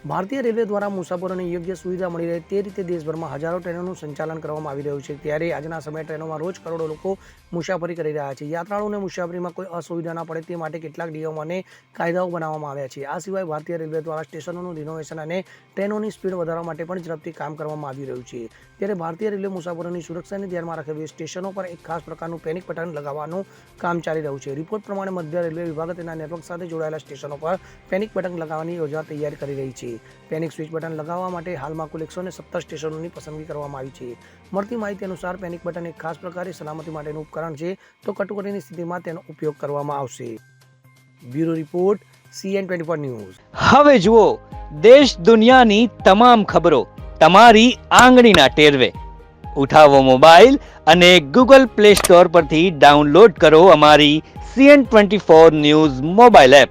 ભારતીય રેલવે દ્વારા મુસાફરોને યોગ્ય સુવિધા મળી રહે તે રીતે દેશભરમાં હજારો ટ્રેનોનું સંચાલન કરવામાં આવી રહ્યું છે. ત્યારે આજના સમયે ટ્રેનોમાં રોજ કરોડો લોકો મુસાફરી કરી રહ્યા છે. યાત્રાળુઓને મુસાફરીમાં કોઈ અસુવિધા ન પડે તે માટે કેટલાક નિયમો અને કાયદાઓ બનાવવામાં આવ્યા છે. આ સિવાય ભારતીય રેલવે દ્વારા સ્ટેશનોનું રિનોવેશન અને ટ્રેનોની સ્પીડ વધારવા માટે પણ ઝડપથી કામ કરવામાં આવી રહ્યું છે. ત્યારે ભારતીય રેલવે મુસાફરોની સુરક્ષાને ધ્યાનમાં રાખીને સ્ટેશનો પર એક ખાસ પ્રકારનું પેનિક બટન લગાવવાનું કામ ચાલી રહ્યું છે. રિપોર્ટ પ્રમાણે મધ્ય રેલવે વિભાગ તેના નેટવર્ક સાથે જોડાયેલા સ્ટેશનો પર પેનિક બટન લગાવવાની યોજના તૈયાર કરી રહી છે. પેનિક સ્વિચ બટન લગાવવા માટે હાલમાં કુલ એકસો સત્તર સ્ટેશનોની પસંદગી કરવામાં આવી છે. મળતી માહિતી અનુસાર પેનિક બટન એક ખાસ પ્રકારે સલામતી માટેનું ઉપકરણ છે, તો કટોકટીની સ્થિતિમાં તેનો ઉપયોગ કરવામાં આવશે. Bureau report, CN twenty four news. હવે જુઓ, દેશ દુનિયાની તમામ ખબરો તમારી આંગળીના ટેરવે. ઉઠાવો મોબાઈલ અને ગૂગલ પ્લે સ્ટોર પરથી ડાઉનલોડ કરો અમારી CN twenty four news mobile app.